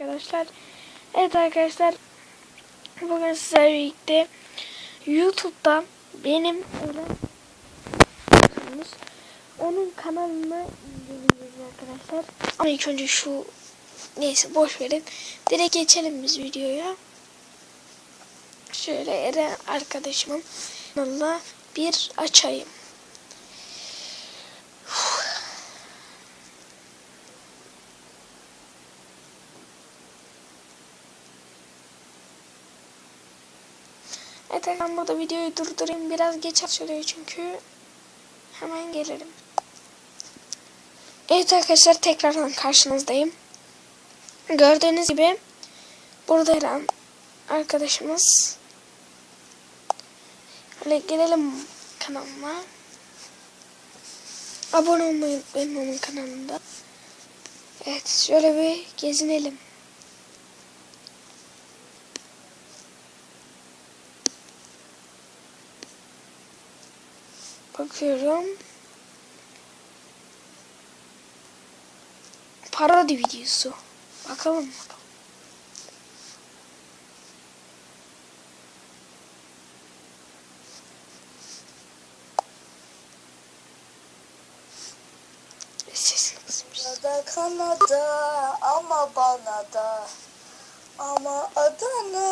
arkadaşlar. Evet arkadaşlar. Bugün sizlerle birlikte YouTube'da benim onun kanalını inceleyeceğiz arkadaşlar. Ama ilk önce şu neyse boş verin. Direkt geçelim biz videoya. Şöyle Eren arkadaşımın kanalına bir açayım. Evet ben burada videoyu durdurayım. Biraz geç açılıyor çünkü. Hemen gelirim. Evet arkadaşlar tekrardan karşınızdayım. Gördüğünüz gibi burada Eren arkadaşımız. Hadi gelelim kanalıma. Abone olmayı unutmayın onun kanalında. Evet şöyle bir gezinelim. Bakıyorum. Parodi videosu. Bakalım bakalım. Sesini kısmış. Kanada ama bana da. Ama Adana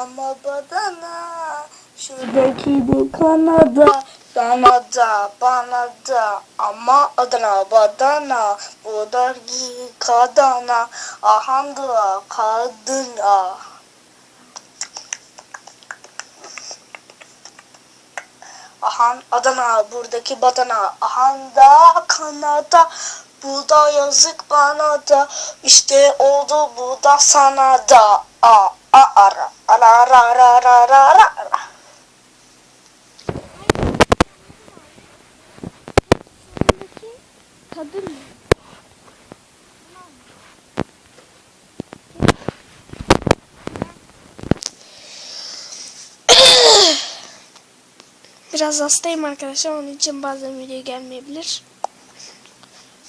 ama badana. Şuradaki bu Kanada Kanada bana da. Ama Adana badana buradaki kadana. Ahanda kadına Ahan Adana buradaki badana. Ahanda Kanada bu da yazık bana da. İşte oldu bu da sana da. A a ara ara ara ara ara ara Biraz hastayım arkadaşlar onun için bazen video gelmeyebilir.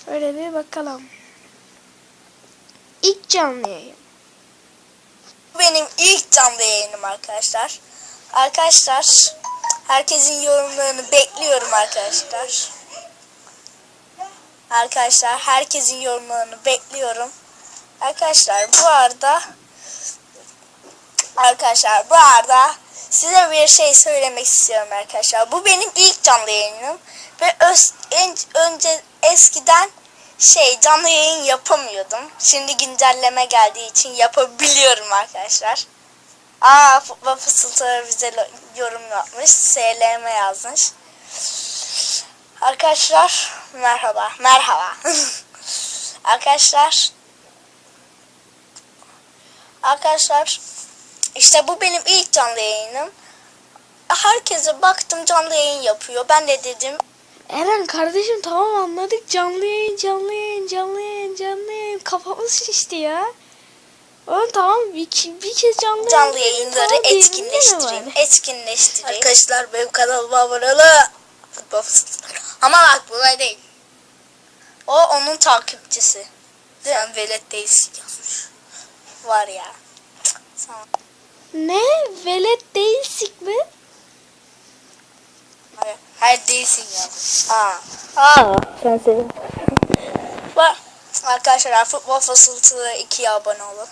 Öyle bir bakalım. İlk canlı yayın. Benim ilk canlı yayınım arkadaşlar. Arkadaşlar herkesin yorumlarını bekliyorum arkadaşlar. Arkadaşlar herkesin yorumlarını bekliyorum. Arkadaşlar bu arada Arkadaşlar bu arada size bir şey söylemek istiyorum arkadaşlar. Bu benim ilk canlı yayınım ve öz, en, önce eskiden şey canlı yayın yapamıyordum. Şimdi güncelleme geldiği için yapabiliyorum arkadaşlar. Aa fısıltıları bize yorum yapmış. SLM yazmış. Arkadaşlar merhaba. Merhaba. arkadaşlar Arkadaşlar işte bu benim ilk canlı yayınım. Herkese baktım canlı yayın yapıyor. Ben de dedim Eren kardeşim tamam anladık canlı yayın canlı yayın canlı yayın canlı yayın kafamız şişti ya. Oğlum tamam bir, bir kez canlı, canlı yayın- yayınları tamam, mi Etkinleştireyim. Arkadaşlar benim kanalıma abone olun. Futbol. Ama bak bu değil. O onun takipçisi. Sen velet değilsin yazmış. Var ya. Cık, Sana. Ne? Velet değilsik mi? Hayır, hayır değilsin yazmış. Aa. Aa. Sen senin. Bak. Arkadaşlar futbol fısıltıları 2'ye abone olun.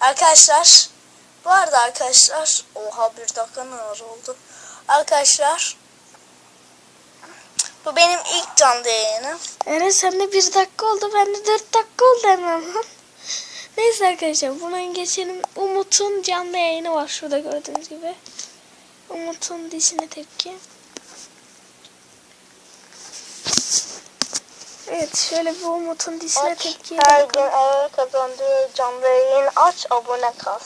Arkadaşlar. Bu arada arkadaşlar. Oha bir dakika neler oldu. Arkadaşlar. Bu benim ilk canlı yayınım. Eren sende bir dakika oldu bende dört dakika oldu hemen. Neyse arkadaşlar buradan geçelim. Umut'un canlı yayını var şurada gördüğünüz gibi. Umut'un dişine tepki. Evet şöyle bir Umut'un dişine tepki. Her gün eve kazandığı canlı yayın aç abone kal.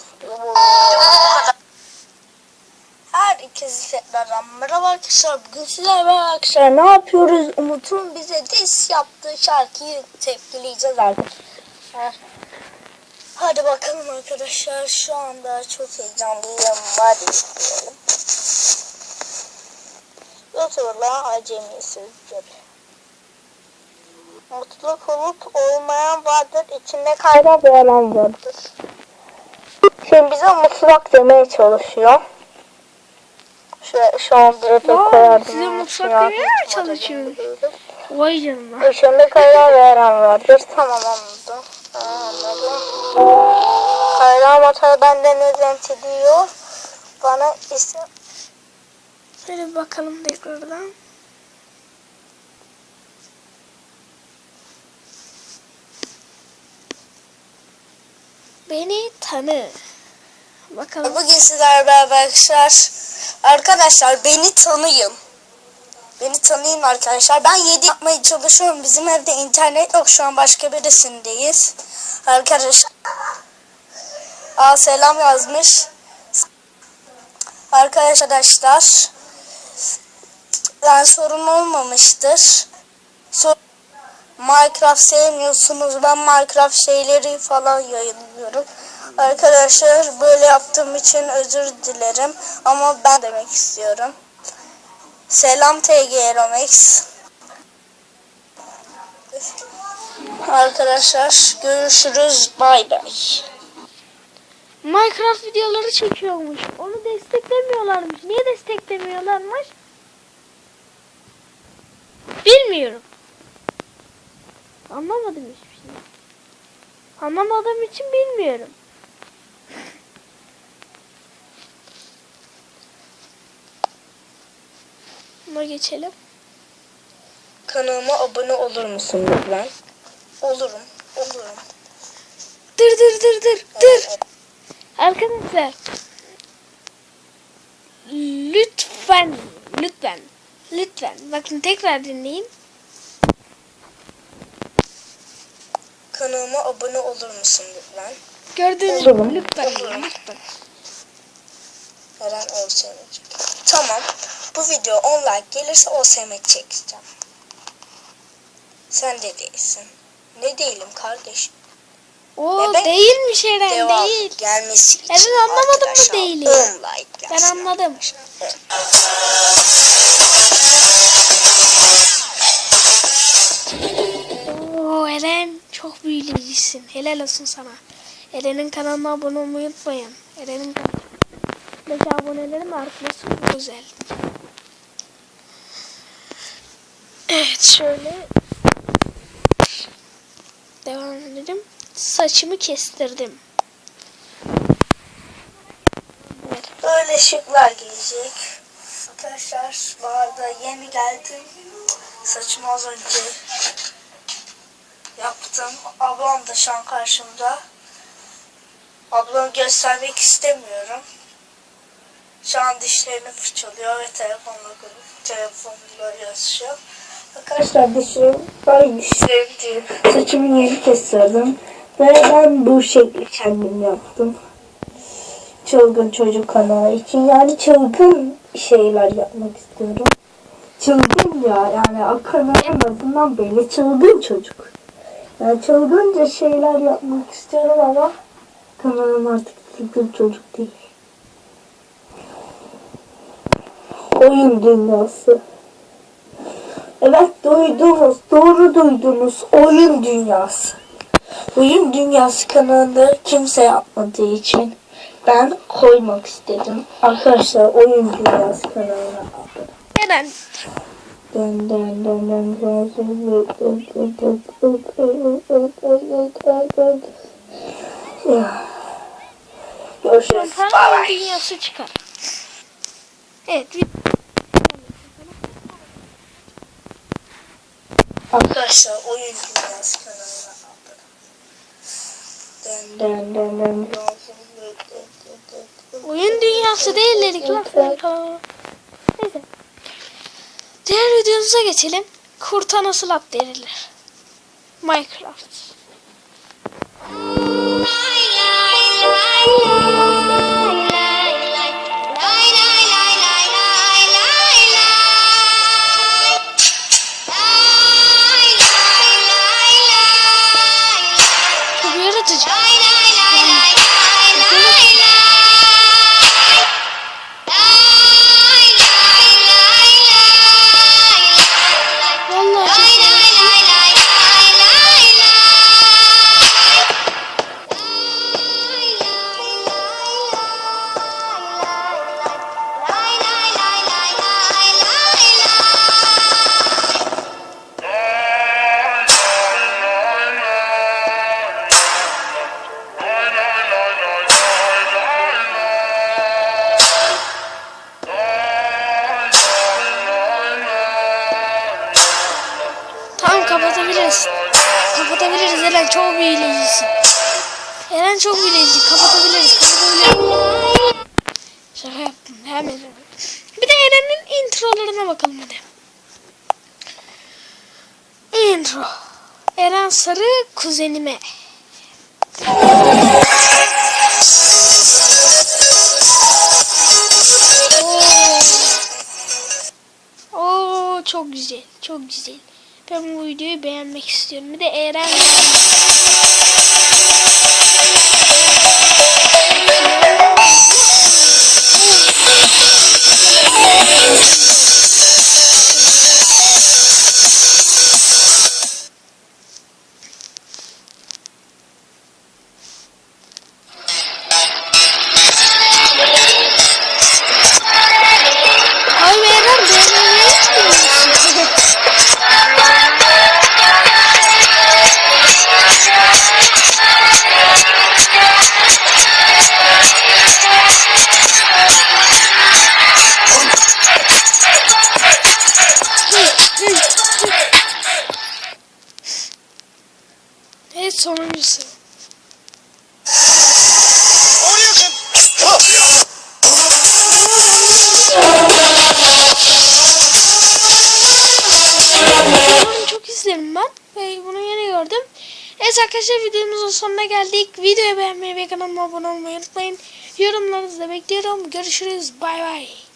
Her ikisi tekrardan merhaba arkadaşlar. Bugün sizlerle beraber arkadaşlar ne yapıyoruz? Umut'un bize diss yaptığı şarkıyı tepkileyeceğiz arkadaşlar. Hadi bakalım arkadaşlar. Şu anda çok heyecanlıyım. Hadi isteyelim. YouTuber'la acemi sözleri. Mutluluk olup olmayan vardır. içinde kayda veren vardır. Şimdi bize mutluluk demeye çalışıyor. Şu, şu an Vay, koyardım. size mutluluk demeye mi çalışıyor? Vay canına. İçinde kayda veren vardır. Tamam anladım. Kayra motor benden özenti diyor. Bana ise Şöyle bakalım tekrardan. Beni tanı. Bakalım. Bugün sizlerle beraber arkadaşlar. Arkadaşlar beni tanıyın. Beni tanıyın arkadaşlar. Ben 7 yapmaya çalışıyorum. Bizim evde internet yok. Şu an başka birisindeyiz. Arkadaşlar. Aa selam yazmış. Arkadaşlar. Yani sorun olmamıştır. Sor Minecraft sevmiyorsunuz. Ben Minecraft şeyleri falan yayınlıyorum. Arkadaşlar böyle yaptığım için özür dilerim. Ama ben demek istiyorum. Selam TG Romex. Arkadaşlar görüşürüz. Bay bay. Minecraft videoları çekiyormuş. Onu desteklemiyorlarmış. Niye desteklemiyorlarmış? Bilmiyorum. Anlamadım hiçbir şey. Anlamadığım için bilmiyorum. Buna geçelim. Kanalıma abone olur musun lütfen? Olurum. Olurum. Dır dır dır dır dır. Arkadaşlar. Lütfen. Lütfen. Lütfen. Bakın tekrar dinleyin. Kanalıma abone olur musun lütfen? Gördüğünüz gibi lütfen. Olurum. Lütfen. Eren OSM Tamam. Bu video 10 like gelirse OSM çekeceğim. Sen de değilsin. Ne değilim kardeşim. O Bebek. değilmiş Eren Devam değil. gelmesi için Evet, anlamadım mı değili? 10 like Ben anladım. Oo Eren çok büyüleyicisin. Helal olsun sana. Eren'in kanalına abone olmayı unutmayın. Eren'in kanalındaki abonelerin artması çok güzel. Evet şöyle devam edelim. Saçımı kestirdim. Evet. Böyle şıklar gelecek. Arkadaşlar bu arada yeni geldim. Saçımı az önce yaptım. Ablam da şu an karşımda. Ablamı göstermek istemiyorum. Şu an dişlerini fırçalıyor ve telefonla telefonla yazışıyor. Arkadaşlar dişlerim, ay dişlerim değil. Saçımı yeni kestirdim. Ve ben bu şekli kendim yaptım. Çılgın çocuk kanalı için yani çılgın şeyler yapmak istiyorum. Çılgın ya yani kanal en azından belli çılgın çocuk. Yani çılgınca şeyler yapmak istiyorum ama kanalım artık çılgın çocuk değil. Oyun dünyası. Evet duydunuz, doğru duydunuz. Oyun dünyası. Oyun dünyası kanalını kimse yapmadığı için ben koymak istedim. Arkadaşlar oyun dünyası kanalına aldım. Eren Dön dön dön dön dön Görüşürüz. Bye bye. dünyası çıkar. Evet. Arkadaşlar oyun dünyası. Dön dön dön. Oyun dünyası değil dedik lan. Kanala. Neyse. Diğer videomuza geçelim. Kurta nasıl atlayabilir? Minecraft. Kapatabiliriz Eren çok büyüleyicisin. Eren çok büyüleyici kapatabiliriz kapatabiliriz. Şaka yaptım hemen. Bir de Eren'in introlarına bakalım hadi. Intro. Eren Sarı kuzenime. Oo. Oo çok güzel. Çok güzel. Ben bu videoyu beğenmek istiyorum. Bir de Eren Ay gördüm. Evet arkadaşlar videomuzun sonuna geldik. Videoyu beğenmeyi ve kanalıma abone olmayı unutmayın. Yorumlarınızı da bekliyorum. Görüşürüz. Bay bay.